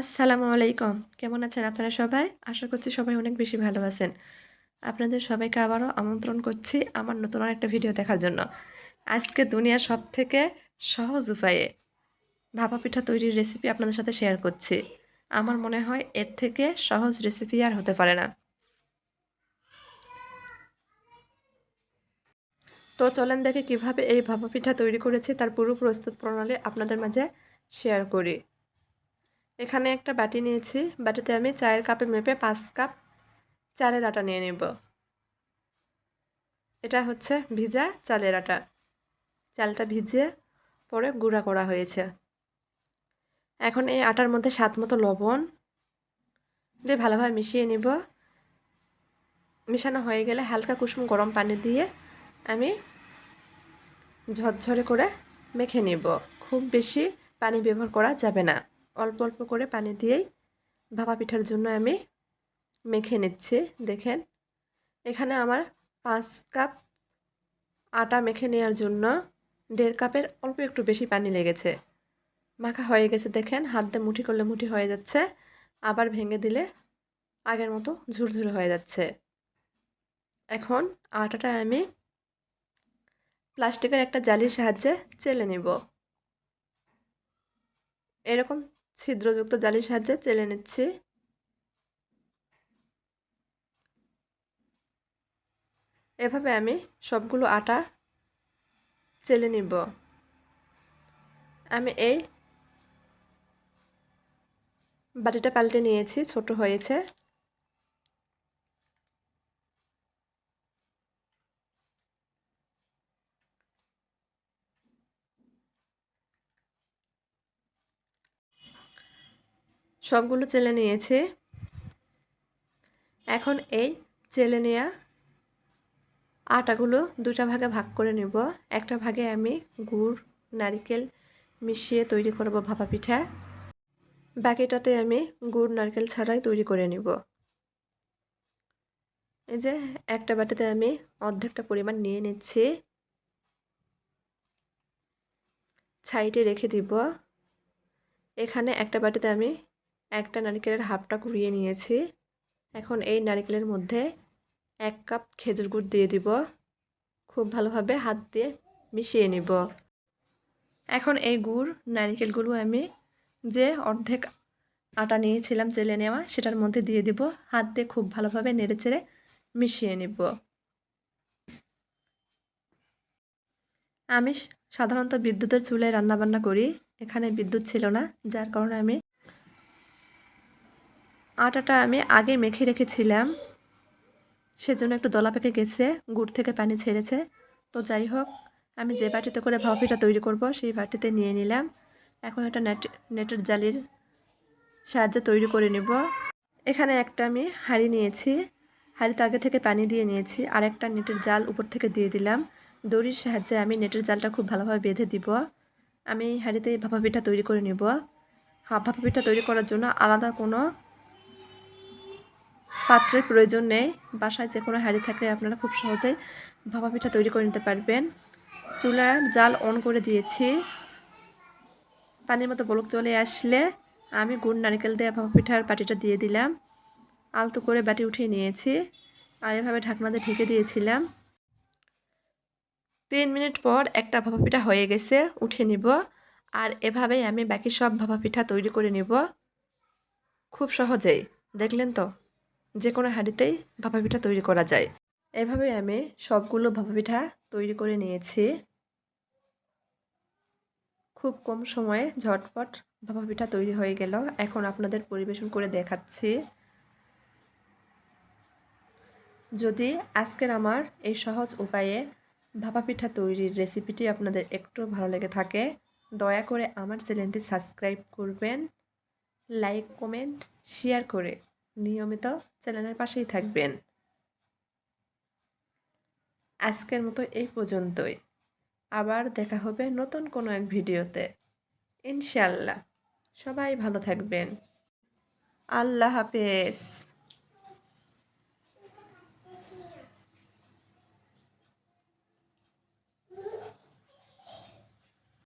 আসসালামু আলাইকুম। কেমন আছেন আপনারা সবাই? আশা করছি সবাই অনেক বেশি ভালো আছেন। আপনাদের সবাইকে আবারও আমন্ত্রণ করছি আমার নতুন একটা ভিডিও দেখার জন্য। আজকে দুনিয়ার সব থেকে সহজ উপায়ে ভাপা পিঠা তৈরির রেসিপি আপনাদের সাথে শেয়ার করছি। আমার মনে হয় এর থেকে সহজ রেসিপি আর হতে পারে না। তো চলেন দেখে কীভাবে এই ভাপা পিঠা তৈরি করেছি, তার পুরো প্রস্তুত প্রণালী আপনাদের মাঝে শেয়ার করি। এখানে একটা বাটি নিয়েছি। বাটিতে আমি চায়ের কাপে মেপে পাঁচ কাপ চালের আটা নিয়ে নেব। এটা হচ্ছে ভিজা চালের আটা। চালটা ভিজিয়ে পরে গুঁড়া করা হয়েছে। এখন এই আটার মধ্যে স্বাদ মতো লবণ দিয়ে ভালোভাবে মিশিয়ে নিব। মিশানো হয়ে গেলে হালকা কুসুম গরম পানি দিয়ে আমি ঝরঝরে করে মেখে নেব। খুব বেশি পানি ব্যবহার করা যাবে না। অল্প অল্প করে পানি দিয়েই ভাপা পিঠার জন্য আমি মেখে নিচ্ছি, দেখেন। এখানে আমার পাঁচ কাপ আটা মেখে নেওয়ার জন্য দেড় কাপের অল্প একটু বেশি পানি লেগেছে। মাখা হয়ে গেছে, দেখেন। হাত দিয়ে মুঠি করলে মুঠি হয়ে যাচ্ছে, আবার ভেঙে দিলে আগের মতো ঝুরঝুরে হয়ে যাচ্ছে। এখন আটাটা আমি প্লাস্টিকের একটা জালির সাহায্যে চেলে নেব। এরকম ছিদ্রযুক্ত জালির সাহায্যে চেলে নিচ্ছি। এভাবে আমি সবগুলো আটা চেলে নিব। আমি এই বাটিটা পাল্টে নিয়েছি, ছোট হয়েছে। সবগুলো চেলে নিয়েছি। এখন এই চেলে নেওয়া আটাগুলো দুটা ভাগে ভাগ করে নেব। একটা ভাগে আমি গুড়, নারকেল মিশিয়ে তৈরি করব ভাপা পিঠা। বাকিটাতে আমি গুড়, নারকেল ছাড়াই তৈরি করে নিব। এই যে একটা বাটিতে আমি অর্ধেকটা পরিমাণ নিয়ে নিচ্ছি। ছাইটে রেখে দিব। এখানে একটা বাটিতে আমি একটা নারকেলের হাফটা কুড়িয়ে নিয়েছি। এখন এই নারকেলের মধ্যে এক কাপ খেজুর গুড় দিয়ে দিব। খুব ভালোভাবে হাত দিয়ে মিশিয়ে নিব। এখন এই গুড় নারিকেলগুলো আমি যে অর্ধেক আটা নিয়েছিলাম চেলে নেওয়া, সেটার মধ্যে দিয়ে দিব। হাত দিয়ে খুব ভালোভাবে নেড়ে চেড়ে মিশিয়ে নিব। আমি সাধারণত বিদ্যুতের চুলায় রান্নাবান্না করি। এখানে বিদ্যুৎ ছিল না, যার কারণে আমি আটাটা আমি আগে মেখে রেখেছিলাম। সেজন্য একটু দলা পেকে গেছে, গুড় থেকে পানি ছেড়েছে। তো যাই হোক, আমি যে বাটিতে করে ভাপিটা তৈরি করব, সেই বাটিতে নিয়ে নিলাম। এখন একটা নেট, নেটের জালির সাহায্যে তৈরি করে নেব। এখানে একটা আমি হাঁড়ি নিয়েছি। হাঁড়িতে আগে থেকে পানি দিয়ে নিয়েছি। আর একটা নেটের জাল উপর থেকে দিয়ে দিলাম। দড়ির সাহায্যে আমি নেটের জালটা খুব ভালোভাবে বেঁধে দিব। আমি হাঁড়িতে ভাপা পিঠা তৈরি করে নেব। ভাপা পিঠা তৈরি করার জন্য আলাদা কোনো পাত্রের প্রয়োজন নেই। বাসায় যে কোনো হাঁড়ি থাকলে আপনারা খুব সহজেই ভাপা পিঠা তৈরি করে নিতে পারবেন। চুলার জাল অন করে দিয়েছি। পানির মতো বলক চলে আসলে আমি গুড়, নারকেল দিয়ে ভাপা পিঠার বাটিটা দিয়ে দিলাম। আলতো করে বাটি উঠিয়ে নিয়েছি। আর এভাবে ঢাকনা দিয়ে ঢেকে দিয়েছিলাম। তিন মিনিট পর একটা ভাপা পিঠা হয়ে গেছে উঠে নিব। আর এভাবেই আমি বাকি সব ভাপা পিঠা তৈরি করে নিব। খুব সহজেই, দেখলেন তো? যে কোনো হাঁড়িতেই ভাপা পিঠা তৈরি করা যায়। এভাবে আমি সবগুলো ভাপা পিঠা তৈরি করে নিয়েছি। খুব কম সময়ে ঝটপট ভাপা পিঠা তৈরি হয়ে গেল। এখন আপনাদের পরিবেশন করে দেখাচ্ছি। যদি আজকের আমার এই সহজ উপায়ে ভাপা পিঠা তৈরির রেসিপিটি আপনাদের একটু ভালো লেগে থাকে, দয়া করে আমার চ্যানেলটি সাবস্ক্রাইব করবেন, লাইক, কমেন্ট, শেয়ার করে নিয়মিত চ্যানেলের পাশেই থাকবেন। আজকের মতো এই পর্যন্তই। আবার দেখা হবে নতুন কোনো এক ভিডিওতে। ইনশাল্লাহ সবাই ভালো থাকবেন। আল্লাহ হাফেজ।